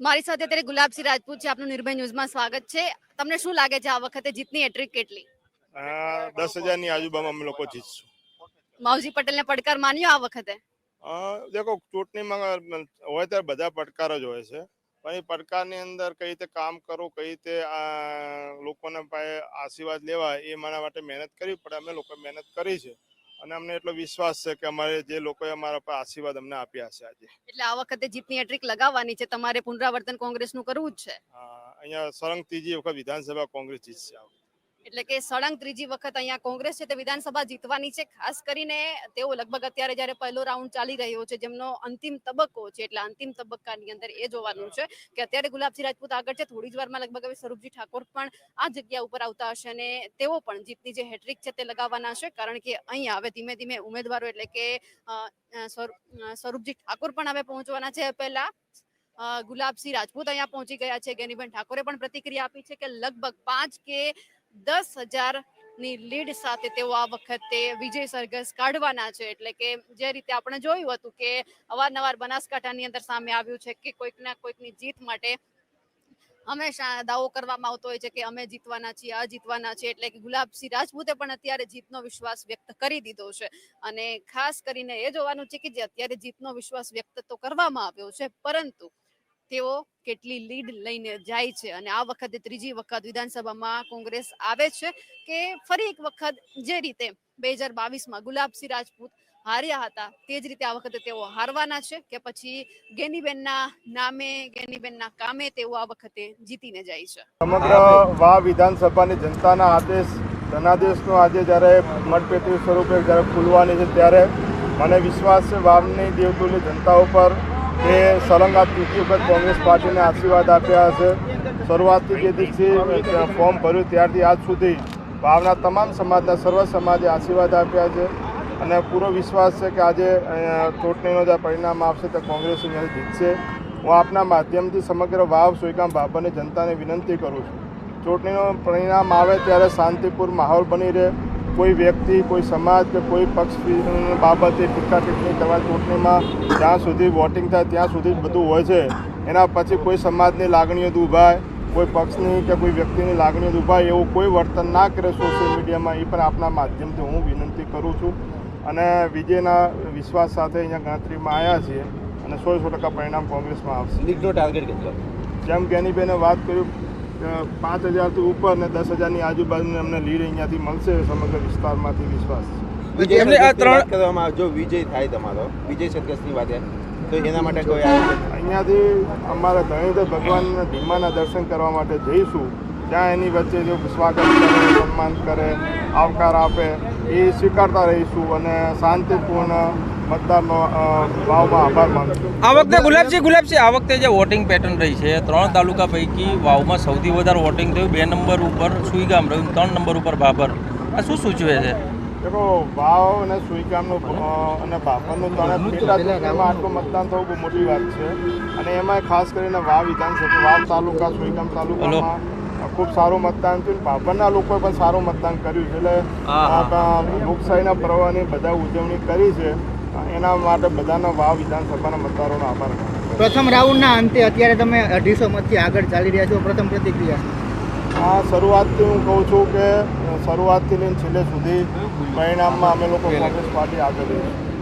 મારી સાથે અત્યારે ગુલાબસિંહ રાજપૂત છે. આપનું નિર્ભય ન્યૂઝમાં સ્વાગત છે. તમને શું લાગે છે આ વખતે જીતની હેટ્રિક કેટલી? દસ હજારની આજુબાજુમાં અમે લોકો જીતશું. માવજી પટેલને પડકાર માન્યો આ વખતે? દેખો ચૂંટણીમાં હોય ત્યારે બધા પડકાર જ હોય છે. પણ એ પડકારની અંદર કઈ રીતે કામ કરવું કઈ રીતે આ લોકોના પાસે આશીર્વાદ લેવા એ મારા માટે મહેનત કરવી પડે. અમે લોકો મહેનત કરી છે. અને અમને એટલો વિશ્વાસ છે કે અમારે જે લોકોએ અમારા પર આશીર્વાદ અમને આપ્યા છે આજે. એટલે આ વખતે જીતની હેટ્રિક લગાવવાની છે. તમારે પુનરાવર્તન કોંગ્રેસનું કરવું જ છે. અહીંયા સરંગ ત્રીજી વખત વિધાનસભા કોંગ્રેસ જીતશે. આ. એટલે કે સળંગ ત્રીજી વખત અહીંયા કોંગ્રેસ છે તે વિધાનસભા જીતવાની છે. ખાસ કરીને તેઓ લગભગ અત્યારે જ્યારે પહેલો રાઉન્ડ ચાલી રહ્યો છે, જેમનો અંતિમ તબક્કો છે, એટલે અંતિમ તબક્કાની અંદર એ જોવાનું છે કે અત્યારે ગુલાબસિંહ રાજપૂત આગળ છે. થોડી જ વારમાં લગભગ હવે સ્વરૂપજી ઠાકોર પણ આ જગ્યા ઉપર આવતા હશે અને તેઓ પણ જીતની જે હેટ્રિક છે તે લગાવવાના છે કારણ કે અહીંયા હવે ધીમે ધીમે ઉમેદવારો એટલે કે સ્વરૂપજી ઠાકોર પણ હવે પહોંચવાના છે પહેલા. ગુલાબસિંહ રાજપૂત અહીંયા પહોંચી ગયા છે. ગેનીબેન ઠાકોરે પણ પ્રતિક્રિયા આપી છે કે લગભગ પાંચ કે દસ હજારની લીડ સાથે તેઓ આ વખતે વિજય સરઘસ કાઢવાના છે. એટલે કે જે રીતે આપણે જોયું હતું કે અવારનવાર બનાસકાંઠાની અંદર સામે આવ્યું છે કે કોઈક ના કોઈકની જીત માટે હંમેશા દાવો કરવામાં આવતો હોય છે કે અમે જીતવાના છીએ, આ જીતવાના છે એટલે કે ગુલાબસિંહ રાજપૂતે પણ અત્યારે જીતનો વિશ્વાસ વ્યક્ત કરી દીધો છે. અને ખાસ કરીને એ જોવાનું છે કે જે અત્યારે જીતનો વિશ્વાસ વ્યક્ત તો કરવામાં આવ્યો છે, પરંતુ તેઓ કેટલી લીડ લઈને જાય છે અને આ વખતે ત્રીજી વખત વિધાનસભામાં કોંગ્રેસ આવે છે કે ફરી એક વખત જે રીતે બે હજાર બાવીસમાં ગુલાબસિંહ રાજપૂત હાર્યા હતા તે જ રીતે આ વખતે તેઓ હારવાના છે કે પછી ગેનીબેનના નામે, ગેનીબેનના કામે તેઓ આ વખતે જીતીને જાય છે. સમગ્ર વા વિધાનસભાની જનતાના આદેશ ધનાદેશનો આજે જ્યારે મતપેટી સ્વરૂપે જ્યારે ખુલવાની છે ત્યારે મને વિશ્વાસ છે વાવની દેવતુલ્ય જનતા ઉપર કે સળંગ આ ત્રીજી વખત કોંગ્રેસ પાર્ટીને આશીર્વાદ આપ્યા હશે. શરૂઆતથી જે દિવસથી ફોર્મ ભર્યું ત્યારથી આજ સુધી ભાવના તમામ સમાજના સર્વ સમાજે આશીર્વાદ આપ્યા છે. અને પૂરો વિશ્વાસ છે કે આજે ચૂંટણીનો જે પરિણામ આવશે તે કોંગ્રેસ અહીંયા જીતશે. હું આપના માધ્યમથી સમગ્ર વાવ સોયગામ બાબરની જનતાને વિનંતી કરું છું. ચૂંટણીનું પરિણામ આવે ત્યારે શાંતિપૂર્ણ માહોલ બની રહે. કોઈ વ્યક્તિ કોઈ સમાજ કે કોઈ પક્ષ બાબતે ટીકા ટિપ્પણી કરવા ચૂંટણીમાં જ્યાં સુધી વોટિંગ થાય ત્યાં સુધી જ બધું હોય છે. એના પછી કોઈ સમાજની લાગણીઓ દુભાય કોઈ પક્ષની કે કોઈ વ્યક્તિની લાગણીઓ દુભાય એવું કોઈ વર્તન ના કરે સોશિયલ મીડિયામાં એ પણ આપના માધ્યમથી હું વિનંતી કરું છું. અને વિજયના વિશ્વાસ સાથે અહીંયા ગણતરીમાં આવ્યા છીએ અને સો સો ટકા પરિણામ કોંગ્રેસમાં આવશે. લીગનો ટાર્ગેટ કેટલો? જેમ ગેનીબેને વાત કર્યું પાંચ હજારથી ઉપર ને દસ હજારની આજુબાજુની અમને લીડ અહીંયાથી મળશે સમગ્ર વિસ્તારમાંથી વિશ્વાસ છે. એમને આ ત્રણ- કરવામાં જો વિજય થાય તમારો. વિજય સરઘસની વાત તો એના માટે કોઈ અહીંયાથી અમારે ધણીધર ભગવાનના ધીમાના દર્શન કરવા માટે જઈશું. ત્યાં એની વચ્ચે જો સ્વાગત કરે સન્માન કરે આવકાર આપે એ સ્વીકારતા રહીશું અને શાંતિપૂર્ણ મતદારનો વાવમાં આભાર માનશું આ વખતે ગુલાબજી ગુલાબજી આ વખતે જે વોટિંગ પેટર્ન રહી છે ત્રણ તાલુકા પૈકી વાવમાં સૌથી વધારે વોટિંગ થયું બે નંબર ઉપર સુઈગામ રહ્યું ત્રણ નંબર ઉપર બાબર. આ શું સૂચવે છે? દેખો વાવ અને સુઈગામનું અને બાપરનું ત્રણે પેટા ચૂંટણીમાં આટલું મતદાન થવું બહુ મોટી વાત છે. અને એમાં ખાસ કરીને વાવ વિધાનસભા વાવ તાલુકા સુઈગામ તાલુકામાં ખૂબ સારું મતદાન થયું. બાપરના લોકોએ પણ સારું મતદાન કર્યું છે. એટલે લોકશાહીના પર્વની બધા ઉજવણી કરી છે. એના માટે બધાનો વાવ વિધાનસભાના મતદારોનો આભાર. પ્રથમ રાઉન્ડના અંતે અત્યારે તમે અઢીસો મતથી આગળ ચાલી રહ્યા છો. પ્રથમ પ્રતિક્રિયા આ શરૂઆતથી હું કહું છું કે શરૂઆતથી લઈને છેલ્લે સુધી પરિણામમાં અમે લોકો કોંગ્રેસ પાર્ટી આગળ રહીશું